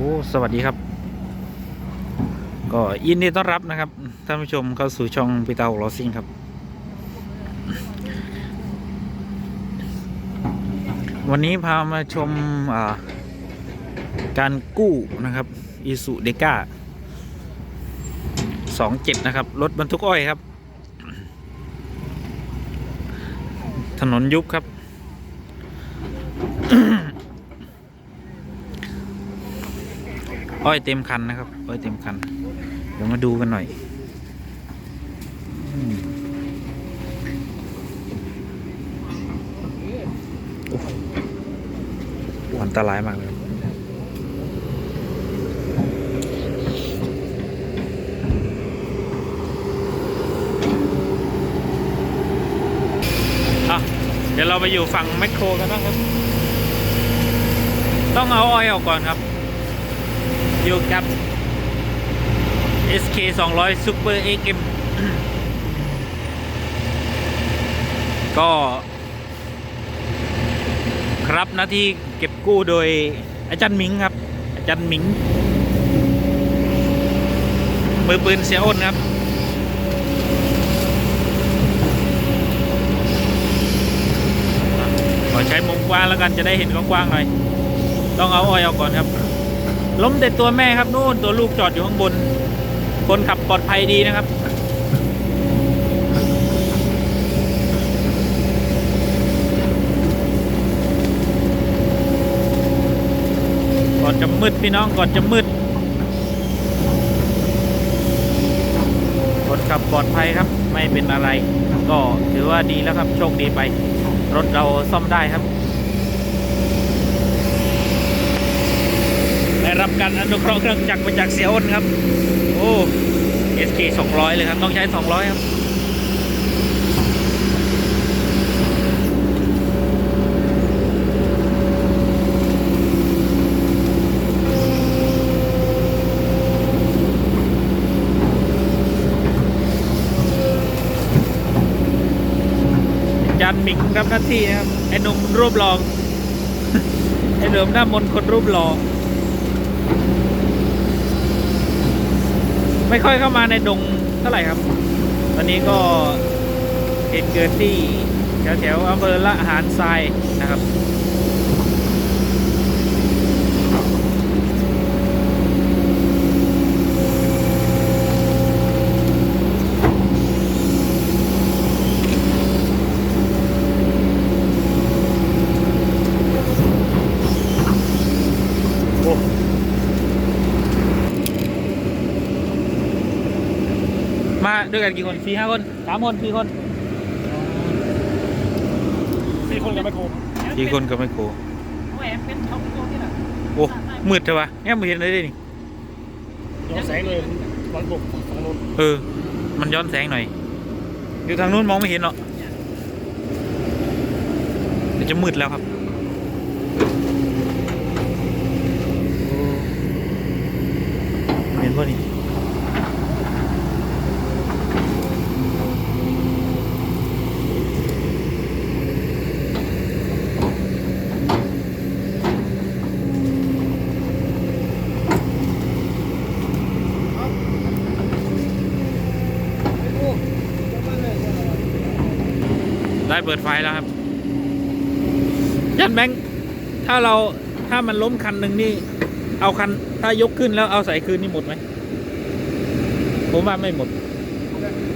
อ้สวัสดีครับ ก็ยินดีต้อนรับนะครับท่านผู้ชมเข้าสู่ช่องปีเตาลอซิงครับ วันนี้พามาชมาการกู้นะครับอีสุเดก้าสองเจ็ดนะครับ รถบรรทุกอ้อยครับ ถนนยุบครับ อ้อยเต็มคันนะครับ อ้อยเต็มคัน เดี๋ยวมาดูกันหน่อย อันตรายมากเลยครับอะเดี๋ยวเราไปอยู่ฝั่งแมคโครกันบ้างครับ ต้องเอาอ้อยออกก่อนครับ อยู่กับ SK 200 Super XM ก็ ครับหน้าที่เก็บกู้โดยอาจารย์หมิงครับ อาจารย์หมิง มือปืนเสียอ้นครับขอใช้มุมกว้างแล้วกันจะได้เห็นกว้างๆหน่อย ต้องเอาอ้อยออกก่อนครับ ล้มแต่ตัวแม่ครับนู่นตัวลูกจอดอยู่ข้างบน คนขับปลอดภัยดีนะครับ ก่อนจะมืดพี่น้องก่อนจะมืด คนขับปลอดภัยครับ ไม่เป็นอะไร ก็ถือว่าดีแล้วครับโชคดีไป รถเราซ่อมได้ครับ ได้รับการอนุเคราะห์เครื่องจักรมาจากเสียอ้นครับ โอ้ SK 200 เลยครับ ต้องใช้ 200 ครับจานมิงรับหน้าที่นะครับ ไอ้หนุ่มรูปหลอกไอ้เหลิมหน้ามนคนรูปหล่อ ไม่ค่อยเข้ามาในดงเท่าไหร่ครับ ตอนนี้ก็เห็นเกิดที่แถวแถวๆอำเภอละหารทรายนะครับ ด้วยกันกี่คนสี่ห้าคนสามคนสี่คนสี่คนกับแมคโครสี่คนก็ไม่โคแหวนเป็นช่องโตนี่แหละโอ้มืดใช่ปะแง่ไม่เห็นเลยดินี่ย้อนแสงเลยวันบกฝั่งโน้นเออ มันย้อนแสงหน่อยอยู่ทางนู้นมองไม่เห็นหรอกเดี๋ยวจะมืดแล้วครับโอ้เห็นป่ะนี่ ได้เปิดไฟแล้วครับ ยันแบงค์ถ้าเราถ้ามันล้มคันหนึ่งนี่ เอาคันถ้ายกขึ้นแล้วเอาใส่คืนนี่หมดไหมผมว่าไม่หมด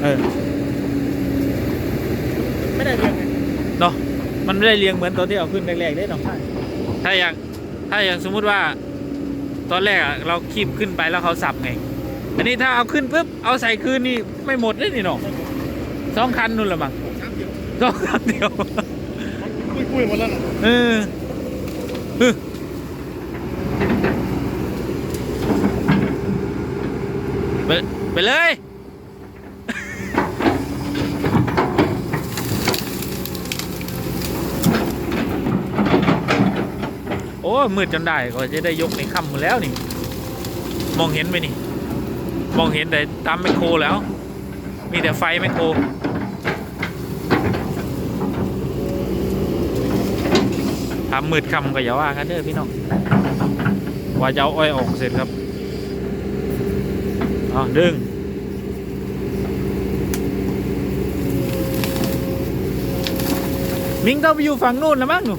เออ ไม่ได้เรียงไงเนาะมันไม่ได้เรียงเหมือนตอนที่เอาขึ้นแรกๆได้เนาะถ้าอย่างถ้าอย่างสมมุติว่า ตอนแรกอะเราคีบขึ้นไปแล้วเขาสับไง อันนี้ถ้าเอาขึ้นปุ๊บเอาใส่คืนนี่ไม่หมดเลยนี่เนาะสองคันนู่นละมั้งช้ำเดียว สองคันเดียวคุยคุยหมดแล้วน่ะเออฮึไปไปเลยโอ้มืดจนได้ก็จะได้ยกในค่ำหมดแล้วนี่ มองเห็นไหมนี่ มองเห็นแต่ตามไมโครแล้ว มีแต่ไฟไมโคร ทำมืดคำก็อย่าว่ากันเด้อพี่น้องว่าจะเอาอ้อยออกเสร็จครับเอดึงมิงต้องไปอยู่ฝั่งนู่นแล้วมั้งหนู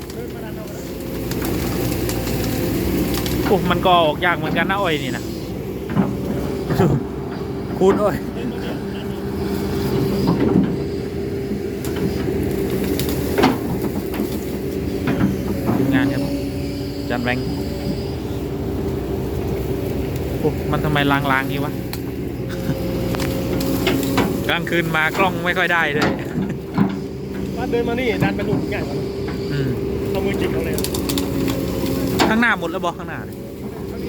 โอ้มันก็ออกยากเหมือนกันนะอ้อยนี่นะคูณอ้อย งานครับจันแบงค์โอ้มันทำไมลางๆงี้วะ กลางคืนมากล้องไม่ค่อยได้เลยมาเดินมานี่ดันไปหนุนง่ายกว่าอืมเอามือจิกเอาเลยข้างหน้าหมดแล้วบอกข้างหน้าเนี่ย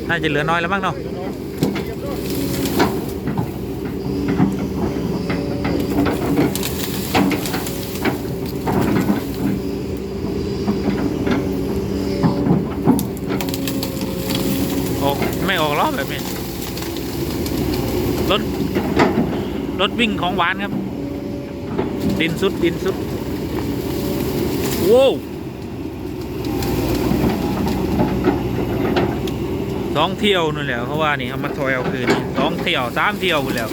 น่าจะเหลือน้อยแล้วมั้งเนาะออกไม่ออก ล้อแบบนี้ รถ รถวิ่งของหวานครับ ดินสุดดินสุดโว้วสองเที่ยวนู่นแหละเพราะว่านี่เอามาทอยเอาคืนสองเที่ยวสามเที่ยวหมดแล้ว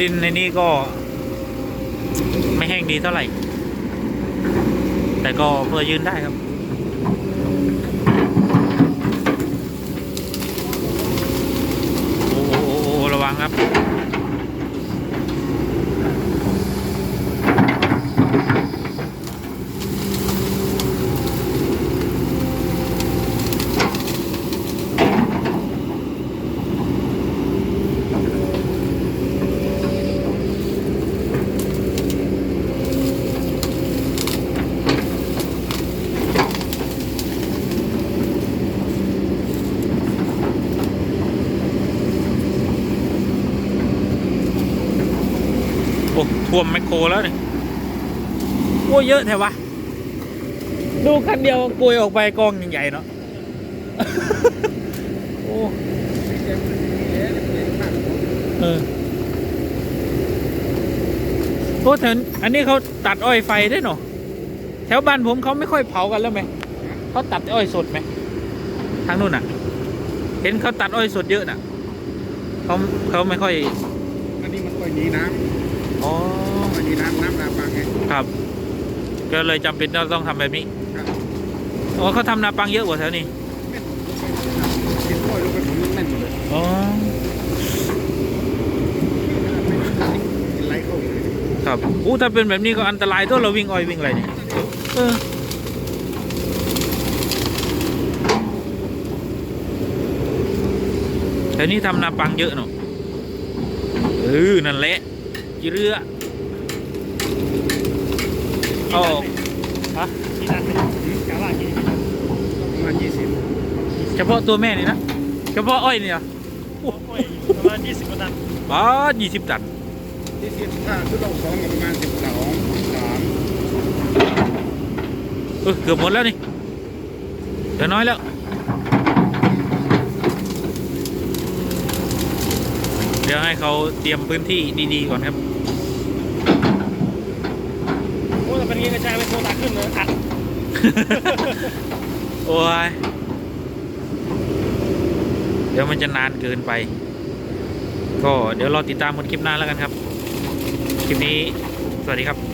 ดินในนี้ก็ ไม่แห้งดีเท่าไหร่ แต่ก็เพื่อยืนได้ครับโอ้โหโอ้โหโอ้โหระวังครับ ท่วมแมคโครแล้วนี่โอ้เยอะแถวะ ดูคันเดียวกลวยออกไปกองใหญ่ๆเนาะโอ้เออโอ้แถวอันนี้เขาตัดอ้อยไฟได้วยเนาะแถวบ้านผมเขาไม่ค่อยเผากันแล้วไหมเขาตัดอ้อยสดไหมทางนู้นอะ เห็นเขาตัดอ้อยสดเยอะน่ะเขาเขาไม่ค่อยอันนี้มันอ้อยหนีน้อ๋ อำอ้อยหนีน้ำน้ำนาปังไงครับ ก็เลยจำเป็นต้องทำแบบนี้ครับอ๋อเขาทำนาปังเยอะกว่าแถวนี้เม็ดกินอ้อยลูกกระสุนแน่นหมดเลยอ๋อกินไรเข้าอยู่เลยครับอู้ถ้าเป็นแบบนี้ก็อันตรายตัวเราวิ่งอ้อยวิ่งอะไรเนี่ยเออแถวนี้ทำนาปังเยอะเนาะเออนั่นแหละ จีเรือเอาออกฮะกี่ดันไปกะว่ากี่ประมาณยี่สิบเฉพาะตัวแม่นี่นะเฉพาะอ้อยนี่เหรอโอ้ยประมาณยี่สิบกว่าดันอ๋อยี่สิบตันยี่สิบถ้าชุดเราสองก็ประมาณสิบสองสามเออเกือบหมดแล้วนี่เหลือน้อยแล้ว เดี๋ยวให้เขาเตรียมพื้นที่ดีๆก่อนครับโอ้แต่เป็นงี้กระจายไปโคตาขึ้นเลยอัดโอ้ยเดี๋ยวมันจะนานเกินไป ก็เดี๋ยวรอติดตามกันคลิปหน้าแล้วกันครับ คลิปนี้สวัสดีครับ